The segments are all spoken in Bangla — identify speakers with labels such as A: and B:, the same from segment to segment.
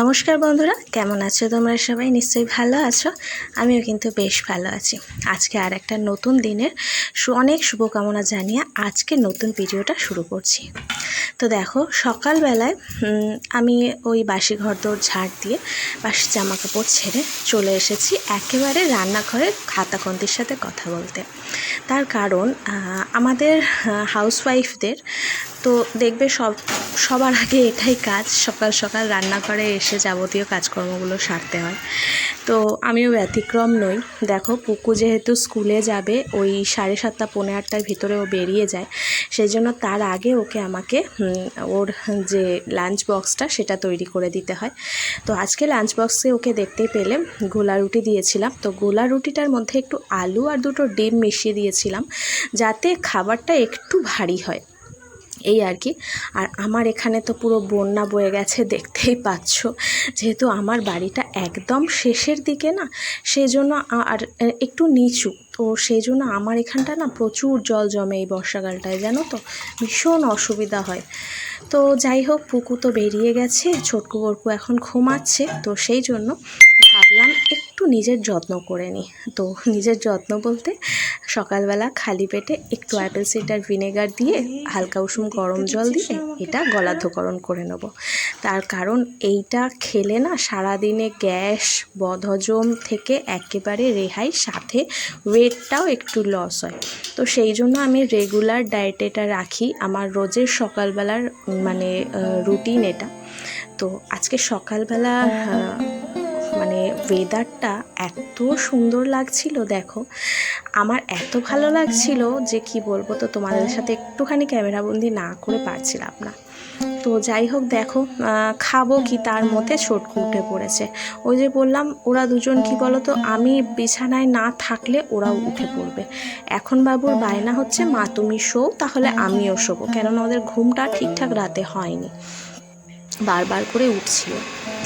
A: নমস্কার বন্ধুরা, কেমন আছো তোমরা সবাই? নিশ্চয়ই ভালো আছো। আমিও কিন্তু বেশ ভালো আছি। আজকে আর একটা নতুন দিনের অনেক শুভকামনা জানিয়ে আজকে নতুন ভিডিওটা শুরু করছি। তো দেখো, সকালবেলায় আমি ওই বাসি ঘর দৌড় ঝাড় দিয়ে বাসি জামা কাপড় ছেড়ে চলে এসেছি একেবারে রান্নাঘরে খাতাকন্তির সাথে কথা বলতে। তার কারণ আমাদের হাউসওয়াইফদের তো দেখবে সব, সবার আগে এটাই কাজ, সকাল সকাল রান্নাঘরে এসে যাবতীয় কাজকর্মগুলো সারতে হয়। তো আমিও ব্যতিক্রম নই। দেখো, পুকু যেহেতু স্কুলে যাবে, ওই সাড়ে সাতটা, পৌনে আটটার ভিতরে ও বেরিয়ে যায়। সেই জন্য তার আগে ওকে আমাকে ওর যে লাঞ্চ বক্সটা সেটা তৈরি করে দিতে হয়। তো আজকে লাঞ্চ বক্সে ওকে দেখতে পেলে গোলা রুটি দিয়েছিলাম। তো গোলা রুটিটার মধ্যে একটু আলু আর দুটো ডিম মিশিয়ে দিয়েছিলাম যাতে খাবারটা একটু ভারী হয়। এই আর কি। আর আমার এখানে তো পুরো বন্যা বয়ে গেছে, দেখতেই পাচ্ছ। যেহেতু আমার বাড়িটা একদম শেষের দিকে না সেই জন্য আর একটু নিচু। তো সেই জন্য আমার এখানটা না প্রচুর জল জমে এই বর্ষাকালটায়, জানো তো? ভীষণ অসুবিধা হয়। তো যাই হোক, পুকু তো বেরিয়ে গেছে, ছোটকু বরকু এখন ঘুমাচ্ছে। তো সেই জন্য ভাবলাম একটু নিজের যত্ন করে নিই। তো নিজের যত্ন বলতে সকালবেলা খালি পেটে একটু অ্যাপেল সিডার ভিনেগার দিয়ে হালকা উষুম গরম জল দিয়ে এটা গলাধকরণ করে নেব। তার কারণ এইটা খেলে না সারাদিনে গ্যাস, বদহজম থেকে একেবারে রেহাই, সাথে ওয়েটটাও একটু লস হয়। তো সেই জন্য আমি রেগুলার ডায়েট এটা রাখি আমার রোজের সকালবেলার মানে রুটিন এটা। তো আজকে সকালবেলা ওয়েদারটা এত সুন্দর লাগছিল, দেখো। আমার এত ভালো লাগছিল যে, কি বলব তো, তোমাদের সাথে একটুখানি ক্যামেরাবন্দি না করে পারছিলাম না। তো যাই হোক, দেখো খাব কি তার মধ্যে ছোটকু উঠে পড়েছে। ওই যে বললাম, ওরা দুজন কি বলো তো আমি বিছানায় না থাকলে ওরাও উঠে পড়বে। এখন বাবুর বায়না হচ্ছে, মা, তুমি শো, তাহলে আমিও শোবো। কেননা ওদের ঘুমটা ঠিকঠাক রাতে হয়নি। বারবার করে উঠছিল।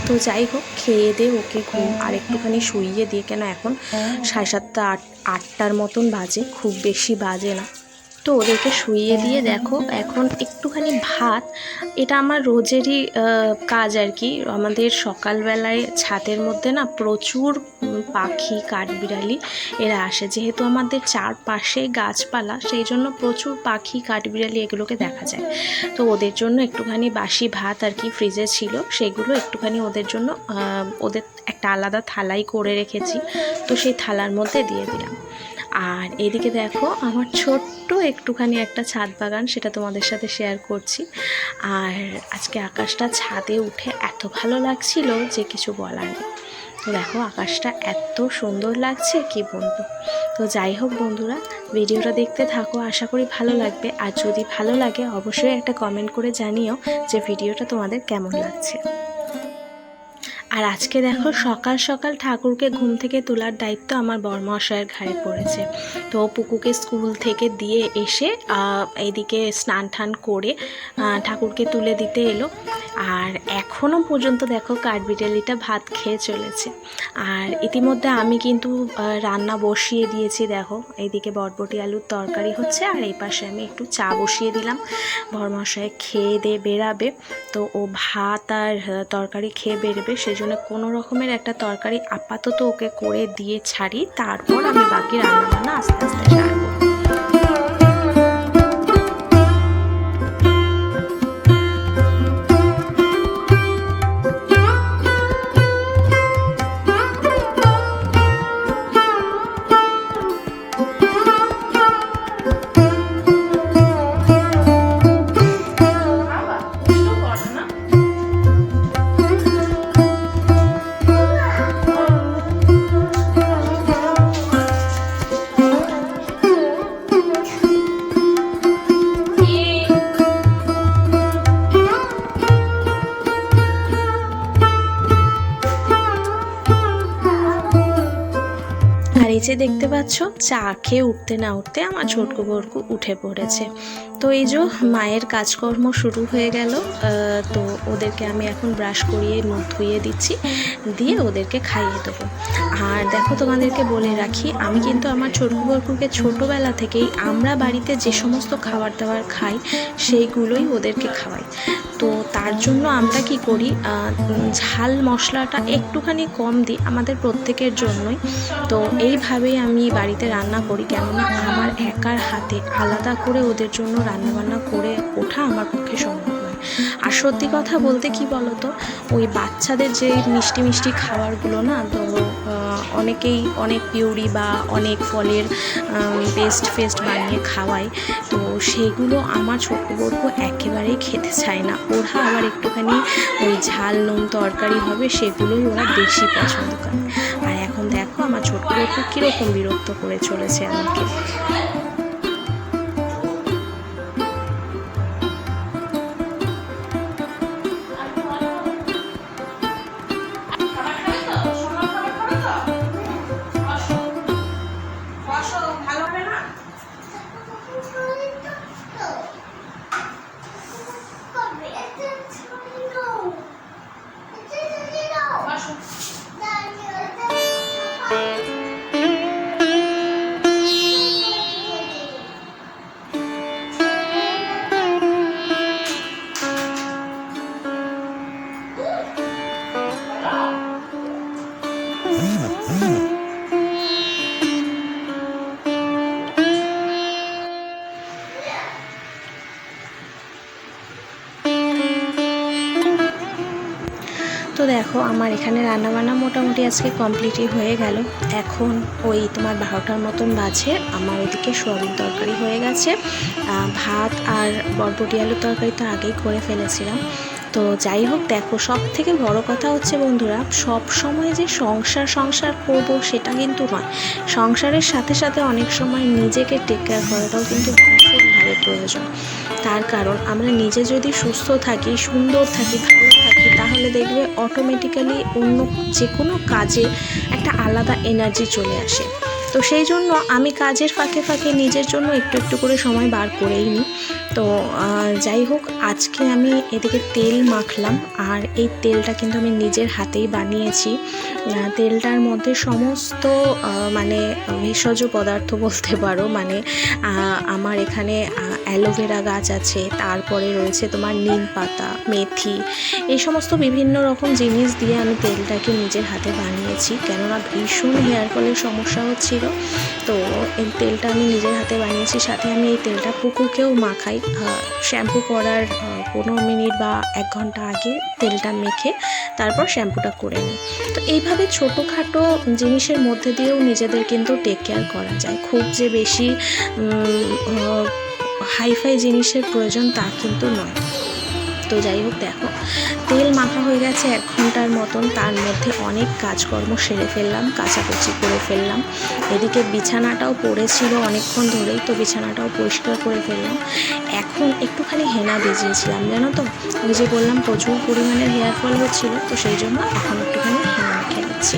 A: তো যাই হোক খেয়ে দে ওকে ঘুম আর একটুখানি শুইয়ে দিয়ে কেন এখন সাড়ে সাতটা আট আটটার মতন বাজে খুব বেশি বাজে না। তো ওদেরকে শুইয়ে দিয়ে দেখো, এখন একটুখানি ভাত, এটা আমার রোজেরই কাজ আর কি। আমাদের সকালবেলায় ছাদের মধ্যে না প্রচুর পাখি, কাঠবিড়ালি এরা আসে। যেহেতু আমাদের চারপাশে গাছপালা, সেই জন্য প্রচুর পাখি, কাঠবিড়ালি এগুলোকে দেখা যায়। তো ওদের জন্য একটুখানি বাসি ভাত আর কি ফ্রিজে ছিল, সেগুলো একটুখানি ওদের জন্য ওদের একটা আলাদা থালাই করে রেখেছি। তো সেই থালার মধ্যে দিয়ে দিলাম। আর এদিকে দেখো, আমার ছোট্ট একটুখানি একটা ছাদ বাগান সেটা তোমাদের সাথে শেয়ার করছি। আর আজকে আকাশটা ছাদে উঠে এত ভালো লাগছিল যে কিছু বলার নেই। তো দেখো, আকাশটা এত সুন্দর লাগছে, কি বলব? তো যাই হোক বন্ধুরা, ভিডিওটা দেখতে থাকো, আশা করি ভালো লাগবে। আর যদি ভালো লাগে, অবশ্যই একটা কমেন্ট করে জানিও যে ভিডিওটা তোমাদের কেমন লাগছে। আর আজকে দেখো সকাল সকাল ঠাকুরকে ঘুম থেকে তোলার দায়িত্ব আমার বরমশায়ের ঘাড়ে পড়েছে। তো পুকুকে স্কুল থেকে দিয়ে এসে এদিকে স্নান টান করে ঠাকুরকে তুলে দিতে এলো। আর এখনও পর্যন্ত দেখো কাঠবিড়ালিটা ভাত খেয়ে চলেছে। আর ইতিমধ্যে আমি কিন্তু রান্না বসিয়ে দিয়েছি দেখো। এইদিকে বটবটি আলুর তরকারি হচ্ছে আর এই পাশে আমি একটু চা বসিয়ে দিলাম। বরমশায় খেয়ে দিয়ে বেরাবে তো ও ভাত আর তরকারি খেয়ে বেরোবে সেই জন্য কোনো রকমের একটা তরকারি আপাতত ওকে করে দিয়ে ছাড়ি। তারপর আমি বাকি রান্নাবান্না আস্তে আস্তে সারবো। এই যে দেখতে পাচ্ছ চা খেয়ে উঠতে না উঠতে আমার ছোটকু বরকু উঠে পড়েছে। তো এই যে মায়ের কাজকর্ম শুরু হয়ে গেল তো ওদেরকে আমি এখন ব্রাশ করিয়ে, মুখ ধুইয়ে দিচ্ছি, দিয়ে ওদেরকে খাইয়ে দেবো। আর দেখো তোমাদেরকে বলে রাখি, আমি কিন্তু আমার ছোটকু বরকুকে ছোটোবেলা থেকেই আমরা বাড়িতে যে সমস্ত খাবার দাবার খাই, সেইগুলোই ওদেরকে খাওয়াই। তো তার জন্য আমরা কি করি ঝাল মশলাটা একটুখানি কম দিই আমাদের প্রত্যেকের জন্যই। তো এইভাবেই আমি বাড়িতে রান্না করি, কেননা আমার একার হাতে আলাদা করে ওদের জন্য রান্নাবান্না করে ওঠা আমার পক্ষে সম্ভব নয়। আর সত্যি কথা বলতে কি বলতো, ওই বাচ্চাদের যে মিষ্টি মিষ্টি খাবারগুলো না তো অনেকেই অনেক পিউরি বা অনেক ফলের পেস্ট ফেস্ট বানিয়ে খাওয়ায়, তো সেগুলো আমার ছোটো বড়কু একেবারেই খেতে চায় না। ওরা আবার একটুখানি ওই ঝাল নুন তরকারি হবে, সেগুলোই ওরা বেশি পছন্দ করে। আর এখন দেখো, আমার ছোট বড়কু কীরকম বিরক্ত করে চলেছে আমাকে। তো দেখো, আমার এখানে রান্নাবান্না মোটামুটি আজকে কমপ্লিটই হয়ে গেল। এখন ওই তোমার বারোটার মতন বাজে, আমার ওইদিকে সোয়াবিন তরকারি হয়ে গেছে। ভাত আর বরবটি আলুর তরকারি তো আগেই করে ফেলেছিলাম। তো যাই হোক, দেখো সব থেকে বড় কথা হচ্ছে বন্ধুরা, সব সময় যে সংসার সংসার করব সেটা কিন্তু নয়। সংসারের সাথে সাথে অনেক সময় নিজেকে টেক কেয়ার করাটাও কিন্তু ভীষণভাবে প্রয়োজন। তার কারণ, আমরা নিজে যদি সুস্থ থাকি, সুন্দর থাকি, ভালো থাকি, তাহলে দেখবে অটোমেটিক্যালি অন্য যে কোনো কাজে একটা আলাদা এনার্জি চলে আসে। তো সেই জন্য আমি কাজের ফাঁকে ফাঁকে নিজের জন্য একটু একটু করে সময় বার করেই নিই। তো যাই হোক, আজকে আমি এদিকে তেল মাখলাম আর এই তেলটা কিন্তু আমি নিজের হাতেই বানিয়েছি। তেলটার মধ্যে সমস্ত মানে ভেষজ পদার্থ বলতে পারো মানে আমার এখানে অ্যালোভেরা গাছ আছে, তারপরে রয়েছে তোমার নিম পাতা, মেথি, এই সমস্ত বিভিন্ন রকম জিনিস দিয়ে আমি তেলটাকে নিজের হাতে বানিয়েছি। কেননা ভীষণ হেয়ার ফলের সমস্যা হচ্ছিল, তো এই তেলটা আমি নিজের হাতে বানিয়েছি, সাথে আমি এই তেলটা পুকুরকেও মাখাই। শ্যাম্পু করার পনেরো মিনিট বা এক ঘণ্টা আগে তেলটা মেখে তারপর শ্যাম্পুটা করে নিই। তো এইভাবে ছোটোখাটো জিনিসের মধ্যে দিয়েও নিজেদের কিন্তু টেক কেয়ার করা যায়। খুব যে বেশি হাইফাই জিনিসের প্রয়োজন তা কিন্তু নয়। তো যাই হোক দেখো তেল মাখা হয়ে গেছে এক ঘণ্টার মতন। তার মধ্যে অনেক কাজকর্ম সেরে ফেললাম কাচাকুচি করে ফেললাম। এদিকে বিছানাটাও পড়েছিল অনেকক্ষণ ধরেই তো বিছানাটাও পরিষ্কার করে ফেললাম। এখন একটুখানি হেনা ভিজিয়েছিলাম জানো তো? ওই যে বললাম প্রচুর পরিমাণের হেয়ার ফল হচ্ছিল তো সেই জন্য এখন একটুখানি হেনা মেখে নিচ্ছি।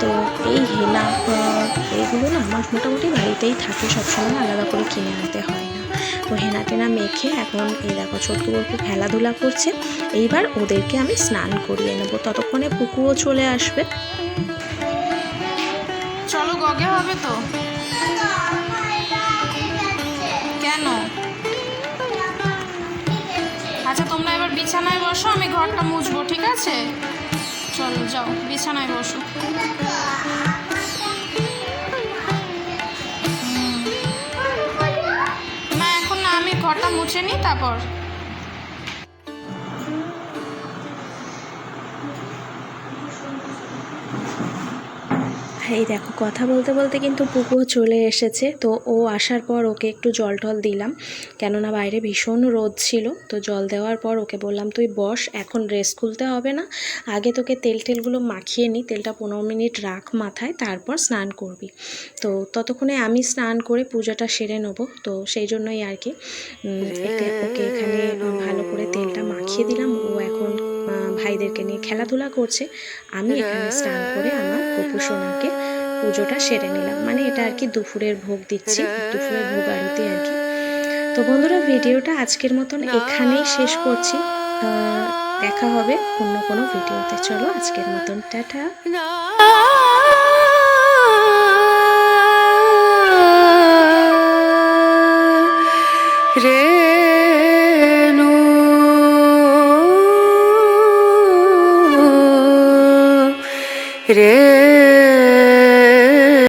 A: তো এই হেনা আহ, এইগুলো না আমার মোটামুটি বাড়িতেই থাকে সবসময় আলাদা করে কিনে আনতে হয় না। তো হেনা টেনা মেখে এখন এই দেখো ছোট্ট বলকে খেলাধুলা করছে। এইবার ওদেরকে আমি স্নান করিয়ে নেব। ততক্ষণে পুকুরও চলে আসবে।
B: চলো গগে হবে তো? কেন? আচ্ছা তোমরা এবার বিছানায় বসো, আমি ঘরটা মুছবো, ঠিক আছে? চলো যাও, বিছানায় বসো। ঘরটা নিই তারপর?
A: এই দেখো, কথা বলতে বলতে কিন্তু পুকুও চলে এসেছে। তো ও আসার পর ওকে একটু জল টল দিলাম। কেননা বাইরে ভীষণ রোদ ছিল, তো জল দেওয়ার পর ওকে বললাম, তুই বস, এখন ড্রেস খুলতে হবে না। আগে তোকে তেল টেলগুলো মাখিয়ে নিই তেলটা পনেরো মিনিট রাখ মাথায়, তারপর স্নান করবি। তো ততক্ষণে আমি স্নান করে পূজাটা সেরে নেব। তো সেই জন্যই আর কি ওকে এখানে ভালো করে তেলটা মাখিয়ে দিলাম। ও এখন ভাইদেরকে নিয়ে খেলাধুলা করছে। আমি এখানে স্নান করে আমার কপু সোনাকে পুজোটা সেরে নিলাম। মানে এটা আর কি দুপুরের ভোগ দিচ্ছি, দুপুরের ভোগ আরতি আর কি। তো বন্ধুরা, ভিডিওটা আজকের মতন এখানেই শেষ করছি। দেখা হবে অন্য কোনো ভিডিওতে। চলো, আজকের মতন, টাটা।
C: রে